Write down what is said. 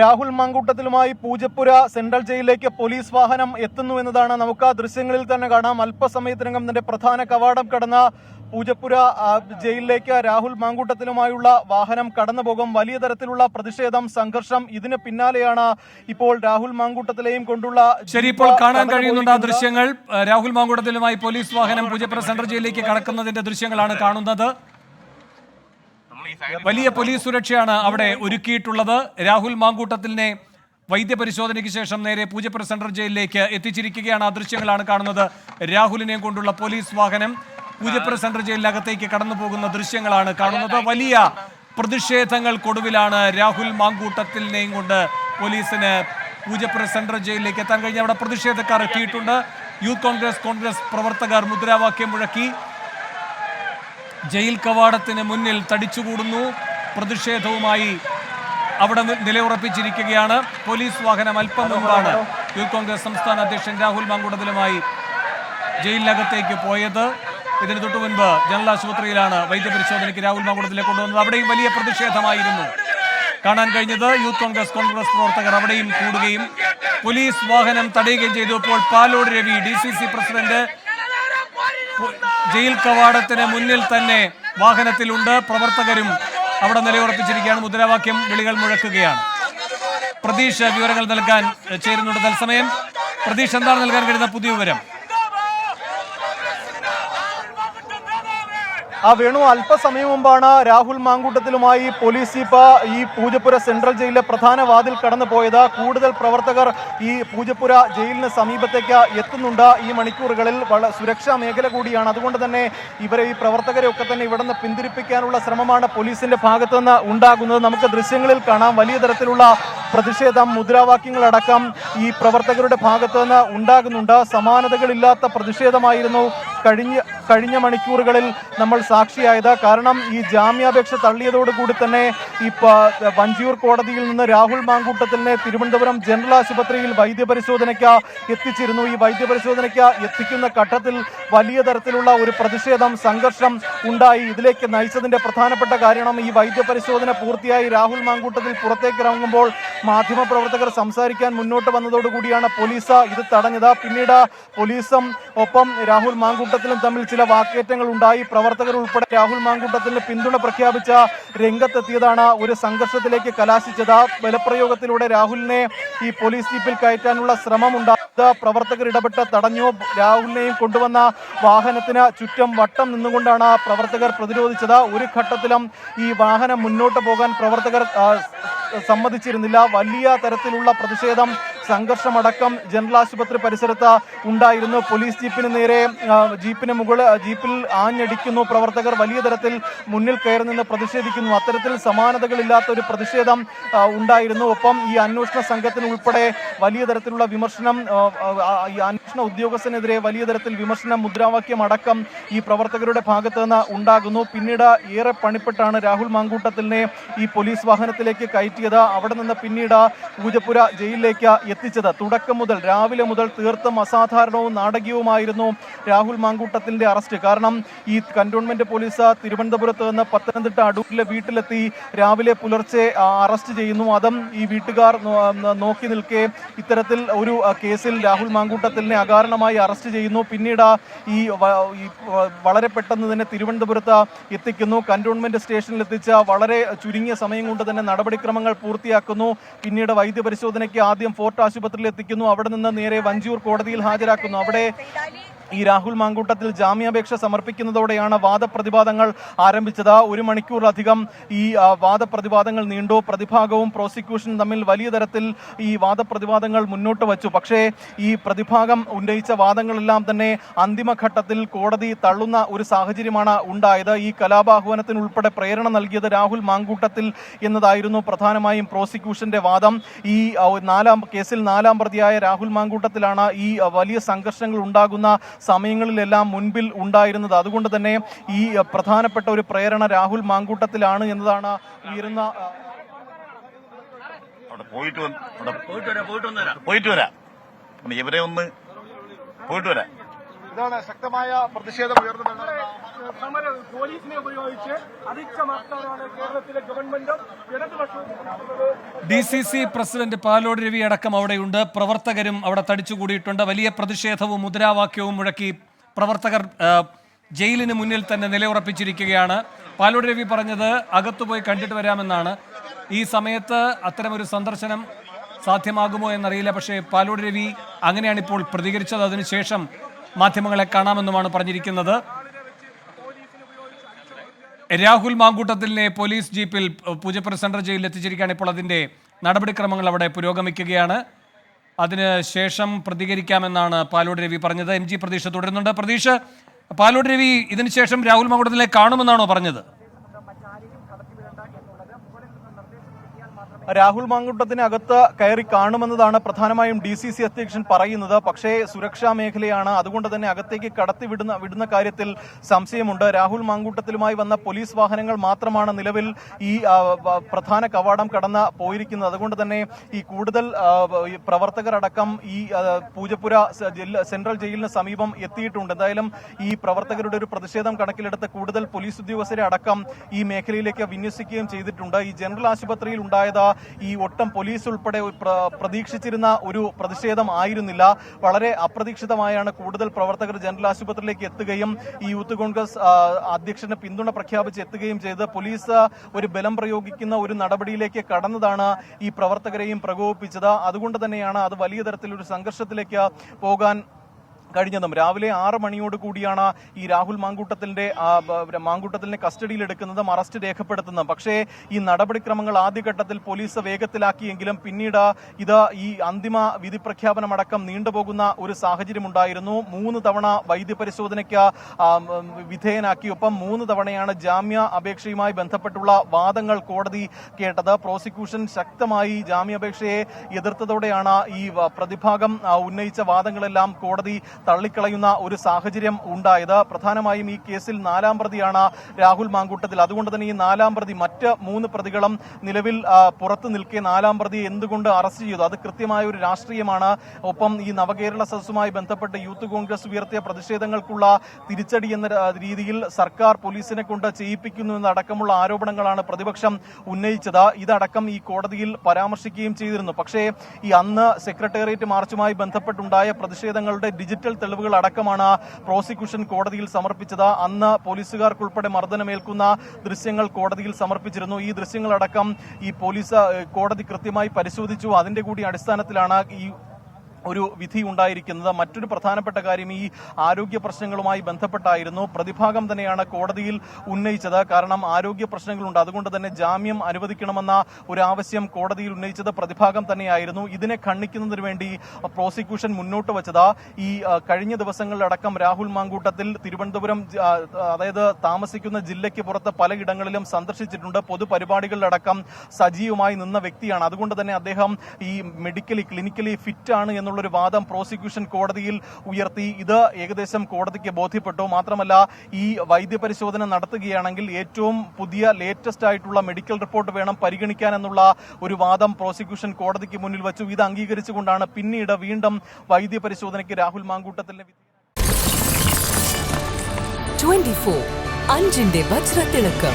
രാഹുൽ മാങ്കൂട്ടത്തിലുമായി പൂജപ്പുര സെൻട്രൽ ജയിലിലേക്ക് പോലീസ് വാഹനം എത്തുന്നു എന്നതാണ് നമുക്ക് ആ ദൃശ്യങ്ങളിൽ തന്നെ കാണാം. അല്പസമയത്തിനകം തന്നെ പ്രധാന കവാടം കടന്ന പൂജപ്പുര ജയിലിലേക്ക് രാഹുൽ മാങ്കൂട്ടത്തിലുമായുള്ള വാഹനം കടന്നുപോകും. വലിയ തരത്തിലുള്ള പ്രതിഷേധം സംഘർഷം ഇതിന് പിന്നാലെയാണ് ഇപ്പോൾ രാഹുൽ മാങ്കൂട്ടത്തിലെയും കൊണ്ടുള്ള ശരി ഇപ്പോൾ കാണാൻ കഴിയുന്ന കഴിയുന്നുണ്ട് ആ ദൃശ്യങ്ങൾ. രാഹുൽ മാങ്കൂട്ടത്തിലുമായി പോലീസ് വാഹനം പൂജപ്പുര സെൻട്രൽ ജയിലിലേക്ക് കടക്കുന്നതിന്റെ ദൃശ്യങ്ങളാണ് കാണുന്നത്. വലിയ പോലീസ് സുരക്ഷയാണ് അവിടെ ഒരുക്കിയിട്ടുള്ളത്. രാഹുൽ മാങ്കൂട്ടത്തിനെ വൈദ്യപരിശോധനയ്ക്ക് ശേഷം നേരെ പൂജപ്പുര സെൻട്രൽ ജയിലിലേക്ക് എത്തിച്ചിരിക്കുകയാണ്. ആ ദൃശ്യങ്ങളാണ് കാണുന്നത്. രാഹുലിനെയും കൊണ്ടുള്ള പോലീസ് വാഹനം പൂജപ്പുര സെൻട്രൽ ജയിലിനകത്തേക്ക് കടന്നു പോകുന്ന ദൃശ്യങ്ങളാണ് കാണുന്നത്. വലിയ പ്രതിഷേധങ്ങൾക്കൊടുവിലാണ് രാഹുൽ മാങ്കൂട്ടത്തിനെയും കൊണ്ട് പോലീസിന് പൂജപ്പുര സെൻട്രൽ ജയിലിലേക്ക് എത്താൻ കഴിഞ്ഞ അവിടെ പ്രതിഷേധക്കാർ എത്തിയിട്ടുണ്ട്. യൂത്ത് കോൺഗ്രസ് കോൺഗ്രസ് പ്രവർത്തകർ മുദ്രാവാക്യം മുഴക്കി. ജയിൽ കവാടത്തിന് മുന്നിൽ തടിച്ചുകൂടുന്നു. പ്രതിഷേധവുമായി അവിടെ നിലയുറപ്പിച്ചിരിക്കുകയാണ്. പോലീസ് വാഹനം അല്പം മുമ്പാണ് യൂത്ത് കോൺഗ്രസ് സംസ്ഥാന അധ്യക്ഷൻ രാഹുൽ മാങ്കുടത്തിലുമായി ജയിലിനകത്തേക്ക് പോയത്. ഇതിന് തൊട്ടു മുൻപ് ജനറൽ ആശുപത്രിയിലാണ് വൈദ്യപരിശോധനയ്ക്ക് രാഹുൽ മാങ്കുടത്തിലെ കൊണ്ടുവന്നത്. അവിടെയും വലിയ പ്രതിഷേധമായിരുന്നു കാണാൻ കഴിഞ്ഞത്. യൂത്ത് കോൺഗ്രസ് കോൺഗ്രസ് പ്രവർത്തകർ അവിടെയും കൂടുകയും പോലീസ് വാഹനം തടയുകയും ചെയ്തപ്പോൾ Palode Ravi D C C president jail കവാടത്തിന് മുന്നിൽ തന്നെ വാഹനത്തിലുണ്ട്. പ്രവർത്തകരും അവിടെ നിലയുറപ്പിച്ചിരിക്കുകയാണ്. മുദ്രാവാക്യം വിളികൾ മുഴക്കുകയാണ്. പ്രതീക്ഷ വിവരങ്ങൾ നൽകാൻ ചേരുന്നുണ്ട് തത്സമയം. പ്രതീക്ഷ എന്താണ് നൽകാൻ കഴിയുന്ന പുതിയ വിവരം? ആ വേണു അല്പസമയം മുമ്പാണ് രാഹുൽ മാങ്കൂട്ടത്തിലുമായി പോലീസ് ജീപ്പ് ഈ പൂജപ്പുര സെൻട്രൽ ജയിലിലെ പ്രധാന വാതിൽ കടന്നു പോയത് കൂടുതൽ പ്രവർത്തകർ ഈ പൂജപ്പുര ജയിലിന് സമീപത്തേക്ക് എത്തുന്നുണ്ട്. ഈ മണിക്കൂറുകളിൽ സുരക്ഷാ മേഖല കൂടിയാണ്. അതുകൊണ്ട് തന്നെ ഇവരെ ഈ പ്രവർത്തകരെ ഒക്കെ തന്നെ ഇവിടെ നിന്ന് പിന്തിരിപ്പിക്കാനുള്ള ശ്രമമാണ് പോലീസിന്റെ ഭാഗത്തു നിന്ന് ഉണ്ടാകുന്നത്. നമുക്ക് ദൃശ്യങ്ങളിൽ കാണാം. വലിയ തരത്തിലുള്ള പ്രതിഷേധം മുദ്രാവാക്യങ്ങളടക്കം ഈ പ്രവർത്തകരുടെ ഭാഗത്തു നിന്ന് ഉണ്ടാകുന്നുണ്ട്. സമാനതകളില്ലാത്ത പ്രതിഷേധമായിരുന്നു കഴിഞ്ഞ കഴിഞ്ഞ മണിക്കൂറുകളിൽ നമ്മൾ സാക്ഷിയായത്. കാരണം ഈ ജാമ്യാപേക്ഷ തള്ളിയതോടുകൂടി തന്നെ ഈ വഞ്ചിയൂർ കോടതിയിൽ നിന്ന് രാഹുൽ മാങ്കൂട്ടത്തിനെ തിരുവനന്തപുരം ജനറൽ ആശുപത്രിയിൽ വൈദ്യപരിശോധനയ്ക്ക് എത്തിച്ചിരുന്നു. ഈ വൈദ്യപരിശോധനയ്ക്ക് എത്തിക്കുന്ന ഘട്ടത്തിൽ വലിയ തരത്തിലുള്ള ഒരു പ്രതിഷേധം സംഘർഷം ഉണ്ടായി. ഇതിലേക്ക് നയിച്ചതിന്റെ പ്രധാനപ്പെട്ട കാരണം ഈ വൈദ്യപരിശോധന പൂർത്തിയായി. രാഹുൽ മാങ്കൂട്ടത്തിൽ പുറത്തേക്ക് ഇറങ്ങുമ്പോൾ മാധ്യമപ്രവർത്തകർ സംസാരിക്കാൻ മുന്നോട്ട് വന്നതോടുകൂടിയാണ് പോലീസ് ഇത് തടഞ്ഞത്. പിന്നീട് പോലീസും ഒപ്പം രാഹുൽ മാങ്കൂട്ടത്തിലും തമ്മിൽ ചില വാക്കേറ്റങ്ങൾ ഉണ്ടായി. പ്രവർത്തകർ ഉൾപ്പെടെ രാഹുൽ മാങ്കൂട്ടത്തിന് പിന്തുണ പ്രഖ്യാപിച്ച രംഗത്തെത്തിയതാണ് ഒരു സംഘർഷത്തിലേക്ക് കലാശിച്ചത്. ബലപ്രയോഗത്തിലൂടെ രാഹുലിനെ ഈ പോലീസ് ജീപ്പിൽ കയറ്റാനുള്ള ശ്രമം ഉണ്ടായത് പ്രവർത്തകർ ഇടപെട്ട് തടഞ്ഞു. രാഹുലിനെയും കൊണ്ടുവന്ന വാഹനത്തിന് ചുറ്റും വട്ടം നിന്നുകൊണ്ടാണ് പ്രവർത്തകർ പ്രതിരോധിച്ചത്. ഒരു ഘട്ടത്തിലും ഈ വാഹനം മുന്നോട്ട് പോകാൻ പ്രവർത്തകർ സമ്മതിച്ചിരുന്നില്ല. വലിയ തരത്തിലുള്ള പ്രതിഷേധം സംഘർഷമടക്കം ജനറൽ ആശുപത്രി പരിസരത്ത് ഉണ്ടായിരുന്നു. പോലീസ് ജീപ്പിന് നേരെ ജീപ്പിന് മുകളിൽ ജീപ്പിൽ ആഞ്ഞടിക്കുന്നു. പ്രവർത്തകർ വലിയ തരത്തിൽ മുന്നിൽ കയറി നിന്ന് പ്രതിഷേധിക്കുന്നു. അത്തരത്തിൽ സമാനതകളില്ലാത്ത ഒരു പ്രതിഷേധം ഉണ്ടായിരുന്നു. ഒപ്പം ഈ അന്വേഷണ സംഘത്തിന് ഉൾപ്പെടെ വലിയ തരത്തിലുള്ള വിമർശനം ഈ അന്വേഷണ ഉദ്യോഗസ്ഥനെതിരെ വലിയ തരത്തിൽ വിമർശനം മുദ്രാവാക്യം അടക്കം ഈ പ്രവർത്തകരുടെ ഭാഗത്ത് നിന്ന് ഉണ്ടാകുന്നു. പിന്നീട് ഏറെ പണിപ്പെട്ടാണ് രാഹുൽ മാങ്കൂട്ടത്തിനെ ഈ പോലീസ് വാഹനത്തിലേക്ക് കയറ്റിയത്. അവിടെ നിന്ന് പിന്നീട് പൂജപ്പുര ജയിലിലേക്ക് എത്തിച്ചത്. തുടക്കം മുതൽ രാവിലെ മുതൽ തീർത്തും അസാധാരണവും നാടകീയവുമായിരുന്നു രാഹുൽ മാങ്കൂട്ടത്തിന്റെ അറസ്റ്റ്. കാരണം ഈ കന്റോൺമെന്റ് പോലീസ് തിരുവനന്തപുരത്ത് നിന്ന് പത്തനംതിട്ട അടൂരിലെ വീട്ടിലെത്തി രാവിലെ പുലർച്ചെ അറസ്റ്റ് ചെയ്യുന്നു. അതും ഈ വീട്ടുകാർ നോക്കി നിൽക്കെ ഇത്തരത്തിൽ ഒരു കേസിൽ രാഹുൽ മാങ്കൂട്ടത്തിനെ അകാരണമായി അറസ്റ്റ് ചെയ്യുന്നു. പിന്നീട് ഈ വളരെ പെട്ടെന്ന് തന്നെ തിരുവനന്തപുരത്ത് എത്തിക്കുന്നു. കന്റോൺമെന്റ് സ്റ്റേഷനിൽ എത്തിച്ച വളരെ ചുരുങ്ങിയ സമയം കൊണ്ട് തന്നെ നടപടിക്രമങ്ങൾ പൂർത്തിയാക്കുന്നു. പിന്നീട് വൈദ്യപരിശോധനയ്ക്ക് ആദ്യം ഫോർട്ട് ആശുപത്രിയിൽ എത്തിക്കുന്നു. അവിടെ നിന്ന് നേരെ വഞ്ചിയൂർ കോടതിയിൽ ഹാജരാക്കുന്നു. അവിടെ ഈ രാഹുൽ മാങ്കൂട്ടത്തിൽ ജാമ്യാപേക്ഷ സമർപ്പിക്കുന്നതോടെയാണ് വാദപ്രതിവാദങ്ങൾ ആരംഭിച്ചത്. ഒരു മണിക്കൂറിലധികം ഈ വാദപ്രതിവാദങ്ങൾ നീണ്ടു. പ്രതിഭാഗവും പ്രോസിക്യൂഷനും തമ്മിൽ വലിയ തരത്തിൽ ഈ വാദപ്രതിവാദങ്ങൾ മുന്നോട്ട് വച്ചു. പക്ഷേ ഈ പ്രതിഭാഗം ഉന്നയിച്ച വാദങ്ങളെല്ലാം തന്നെ അന്തിമഘട്ടത്തിൽ കോടതി തള്ളുന്ന ഒരു സാഹചര്യമാണ് ഉണ്ടായത്. ഈ കലാപാഹ്വാനത്തിന് ഉൾപ്പെടെ പ്രേരണ നൽകിയത് രാഹുൽ മാങ്കൂട്ടത്തിൽ എന്നതായിരുന്നു പ്രധാനമായും പ്രോസിക്യൂഷന്റെ വാദം. ഈ നാലാം കേസിൽ നാലാം പ്രതിയായ രാഹുൽ മാങ്കൂട്ടത്തിലാണ് ഈ വലിയ സംഘർഷങ്ങൾ ഉണ്ടാകുന്ന സമയങ്ങളിലെല്ലാം മുൻപിൽ ഉണ്ടായിരുന്നത്. അതുകൊണ്ട് തന്നെ ഈ പ്രധാനപ്പെട്ട ഒരു പ്രേരണ രാഹുൽ മാങ്കൂട്ടത്തിലാണ് എന്നതാണ് ഉയരുന്ന അവിടെ പോയിട്ട് പോയിട്ട് വരാം പോയിട്ട് പോയിട്ട് വരാം. ഇവരെ ഒന്ന് പോയിട്ട് വരാം. ഇതാണ് ശക്തമായ പ്രതിഷേധം ഉയർന്നു സമര പോലീസിനെ ഉപയോഗിച്ച് അടിച്ചമർത്താനാണ് കേരളത്തിലെ ഗവൺമെന്റും ഇടതുപക്ഷവും. D C C president Palode Ravi അടക്കം അവിടെയുണ്ട്. പ്രവർത്തകരും അവിടെ തടിച്ചുകൂടിയിട്ടുണ്ട്. വലിയ പ്രതിഷേധവും മുദ്രാവാക്യവും മുഴക്കി പ്രവർത്തകർ ജയിലിന് മുന്നിൽ തന്നെ നിലയുറപ്പിച്ചിരിക്കുകയാണ്. പാലോട് രവി പറഞ്ഞത് അകത്തുപോയി കണ്ടിട്ട് വരാമെന്നാണ്. ഈ സമയത്ത് അത്തരമൊരു സന്ദർശനം സാധ്യമാകുമോ എന്നറിയില്ല. പക്ഷേ പാലോട് രവി അങ്ങനെയാണ് ഇപ്പോൾ പ്രതികരിച്ചത്. അതിനുശേഷം മാധ്യമങ്ങളെ കാണാമെന്നുമാണ് പറഞ്ഞിരിക്കുന്നത്. രാഹുൽ മാങ്കൂട്ടത്തിലിനെ പോലീസ് ജീപ്പിൽ പൂജപ്പുര സെൻട്രൽ ജയിലിൽ എത്തിച്ചിരിക്കുകയാണ്. ഇപ്പോൾ അതിന്റെ നടപടിക്രമങ്ങൾ അവിടെ പുരോഗമിക്കുകയാണ്. അതിന് ശേഷം പ്രതികരിക്കാമെന്നാണ് പാലോട് രവി പറഞ്ഞത്. എം ജി പ്രതീക്ഷ തുടരുന്നുണ്ട്. പ്രതീക്ഷ പാലോട് രവി ഇതിനുശേഷം രാഹുൽ മാങ്കൂട്ടത്തിലെ കാണുമെന്നാണോ പറഞ്ഞത്? രാഹുൽ മാങ്കുട്ടത്തിനകത്ത് കയറി കാണുമെന്നതാണ് പ്രധാനമായും ഡി സി സി അധ്യക്ഷൻ പറയുന്നത്. പക്ഷേ സുരക്ഷാ മേഖലയാണ് അതുകൊണ്ട് തന്നെ അകത്തേക്ക് കടത്തി വിടുന്ന വിടുന്ന കാര്യത്തിൽ സംശയമുണ്ട്. രാഹുൽ മാങ്കൂട്ടത്തിലുമായി വന്ന പോലീസ് വാഹനങ്ങൾ മാത്രമാണ് നിലവിൽ ഈ പ്രധാന കവാടം കടന്ന് പോയിരിക്കുന്നത്. അതുകൊണ്ട് തന്നെ ഈ കൂടുതൽ പ്രവർത്തകരടക്കം ഈ പൂജപ്പുര സെൻട്രൽ ജയിലിന് സമീപം എത്തിയിട്ടുണ്ട്. എന്തായാലും ഈ പ്രവർത്തകരുടെ ഒരു പ്രതിഷേധം കണക്കിലെടുത്ത് കൂടുതൽ പോലീസ് ഉദ്യോഗസ്ഥരെ അടക്കം ഈ മേഖലയിലേക്ക് വിന്യസിക്കുകയും ചെയ്തിട്ടുണ്ട്. ഈ ജനറൽ ആശുപത്രിയിൽ ഉണ്ടായത് ഈ ഒട്ടം പോലീസ് ഉൾപ്പെടെ പ്രതീക്ഷിച്ചിരുന്ന ഒരു പ്രതിഷേധം ആയിരുന്നില്ല. വളരെ അപ്രതീക്ഷിതമായാണ് കൂടുതൽ പ്രവർത്തകർ ജനറൽ ആശുപത്രിയിലേക്ക് എത്തുകയും ഈ യൂത്ത് കോൺഗ്രസ് അധ്യക്ഷന് പിന്തുണ പ്രഖ്യാപിച്ച് എത്തുകയും ചെയ്ത് പോലീസ് ഒരു ബലം പ്രയോഗിക്കുന്ന ഒരു നടപടിയിലേക്ക് കടന്നതാണ് ഈ പ്രവർത്തകരെയും പ്രകോപിപ്പിച്ചത്. അതുകൊണ്ട് തന്നെയാണ് അത് വലിയ തരത്തിലൊരു സംഘർഷത്തിലേക്ക് പോകാൻ കഴിഞ്ഞതും. രാവിലെ ആറ് മണിയോട് കൂടിയാണ് ഈ രാഹുൽ മാങ്കൂട്ടത്തിന്റെ മാങ്കൂട്ടത്തിന്റെ മാങ്കൂട്ടത്തിനെ കസ്റ്റഡിയിൽ എടുക്കുന്നതും അറസ്റ്റ് രേഖപ്പെടുത്തുന്നതും. പക്ഷേ ഈ നടപടിക്രമങ്ങൾ ആദ്യഘട്ടത്തിൽ പോലീസ് വേഗത്തിലാക്കിയെങ്കിലും പിന്നീട് ഇത് ഈ അന്തിമ വിധി പ്രഖ്യാപനമടക്കം നീണ്ടുപോകുന്ന ഒരു സാഹചര്യം ഉണ്ടായിരുന്നു. മൂന്ന് തവണ വൈദ്യപരിശോധനയ്ക്ക് ആ, ഉം, വിധേയനാക്കി. ഒപ്പം മൂന്ന് തവണയാണ് ജാമ്യ അപേക്ഷയുമായി ബന്ധപ്പെട്ടുള്ള വാദങ്ങൾ കോടതി കേട്ടത്. പ്രോസിക്യൂഷൻ ശക്തമായി ജാമ്യാപേക്ഷയെ എതിർത്തതോടെയാണ് ഈ പ്രതിഭാഗം ഉന്നയിച്ച വാദങ്ങളെല്ലാം കോടതി തള്ളിക്കളയുന്ന ഒരു സാഹചര്യം ഉണ്ടായത്. പ്രധാനമായും ഈ കേസിൽ നാലാം പ്രതിയാണ് രാഹുൽ മാങ്കൂട്ടത്തിൽ. അതുകൊണ്ട് തന്നെ ഈ നാലാം പ്രതി മറ്റ് മൂന്ന് പ്രതികളും നിലവിൽ പുറത്തു നിൽക്കെ നാലാം പ്രതി എന്തുകൊണ്ട് അറസ്റ്റ് ചെയ്തു? അത് കൃത്യമായ ഒരു രാഷ്ട്രീയമാണ്. ഒപ്പം ഈ നവകേരള സദസ്സുമായി ബന്ധപ്പെട്ട് യൂത്ത് കോൺഗ്രസ് ഉയർത്തിയ പ്രതിഷേധങ്ങൾക്കുള്ള തിരിച്ചടി എന്ന രീതിയിൽ സർക്കാർ പോലീസിനെ കൊണ്ട് ചെയ്യിപ്പിക്കുന്നു എന്നടക്കമുള്ള ആരോപണങ്ങളാണ് പ്രതിപക്ഷം ഉന്നയിച്ചത്. ഇതടക്കം ഈ കോടതിയിൽ പരാമർശിക്കുകയും ചെയ്തിരുന്നു. പക്ഷേ ഈ അന്ന് സെക്രട്ടേറിയറ്റ് മാർച്ചുമായി ബന്ധപ്പെട്ടുണ്ടായ പ്രതിഷേധങ്ങളുടെ ഡിജിറ്റൽ തെളിവുകൾ അടക്കമാണ് പ്രോസിക്യൂഷൻ കോടതിയിൽ സമർപ്പിച്ചത്. അന്ന് പോലീസുകാർക്കുൾപ്പെടെ മർദ്ദനമേൽക്കുന്ന ദൃശ്യങ്ങൾ കോടതിയിൽ സമർപ്പിച്ചിരുന്നു. ഈ ദൃശ്യങ്ങളടക്കം ഈ പോലീസ് കോടതി കൃത്യമായി പരിശോധിച്ചു. അതിന്റെ കൂടി അടിസ്ഥാനത്തിലാണ് ഈ ഒരു വിധി ഉണ്ടായിരിക്കുന്നത്. മറ്റൊരു പ്രധാനപ്പെട്ട കാര്യം ഈ ആരോഗ്യ പ്രശ്നങ്ങളുമായി ബന്ധപ്പെട്ടായിരുന്നു. പ്രതിഭാഗം തന്നെയാണ് കോടതിയിൽ ഉന്നയിച്ചത്. കാരണം ആരോഗ്യ പ്രശ്നങ്ങളുണ്ട്. അതുകൊണ്ട് തന്നെ ജാമ്യം അനുവദിക്കണമെന്ന ഒരു ആവശ്യം കോടതിയിൽ ഉന്നയിച്ചത് പ്രതിഭാഗം തന്നെയായിരുന്നു. ഇതിനെ ഖണ്ഡിക്കുന്നതിന് വേണ്ടി പ്രോസിക്യൂഷൻ മുന്നോട്ട് വച്ചത്. ഈ കഴിഞ്ഞ ദിവസങ്ങളിലടക്കം രാഹുൽ മാങ്കൂട്ടത്തിൽ തിരുവനന്തപുരം അതായത് താമസിക്കുന്ന ജില്ലയ്ക്ക് പുറത്ത് പലയിടങ്ങളിലും സന്ദർശിച്ചിട്ടുണ്ട്. പൊതുപരിപാടികളിലടക്കം സജീവമായി നിന്ന വ്യക്തിയാണ്. അതുകൊണ്ട് തന്നെ അദ്ദേഹം ഈ മെഡിക്കലി ക്ലിനിക്കലി ഫിറ്റ് ആണ് എന്നുള്ളൊരു വാദം പ്രോസിക്യൂഷൻ കോടതിയിൽ ഉയർത്തി. ഇത് ഏകദേശം കോടതിക്ക് ബോധ്യപ്പെട്ടു. മാത്രമല്ല ഈ വൈദ്യപരിശോധന നടത്തുകയാണെങ്കിൽ ഏറ്റവും പുതിയ ലേറ്റസ്റ്റ് ആയിട്ടുള്ള മെഡിക്കൽ റിപ്പോർട്ട് വേണം പരിഗണിക്കാൻ എന്നുള്ള ഒരു വാദം പ്രോസിക്യൂഷൻ കോടതിക്ക് മുന്നിൽ വെച്ചു. ഇത് അംഗീകരിച്ചുകൊണ്ടാണ് പിന്നീട് വീണ്ടും വൈദ്യപരിശോധനയ്ക്ക് രാഹുൽ മാങ്കൂട്ടത്തിന്റെ 24 അഞ്ചിന്റെ വജ്രത്തിളക്കം.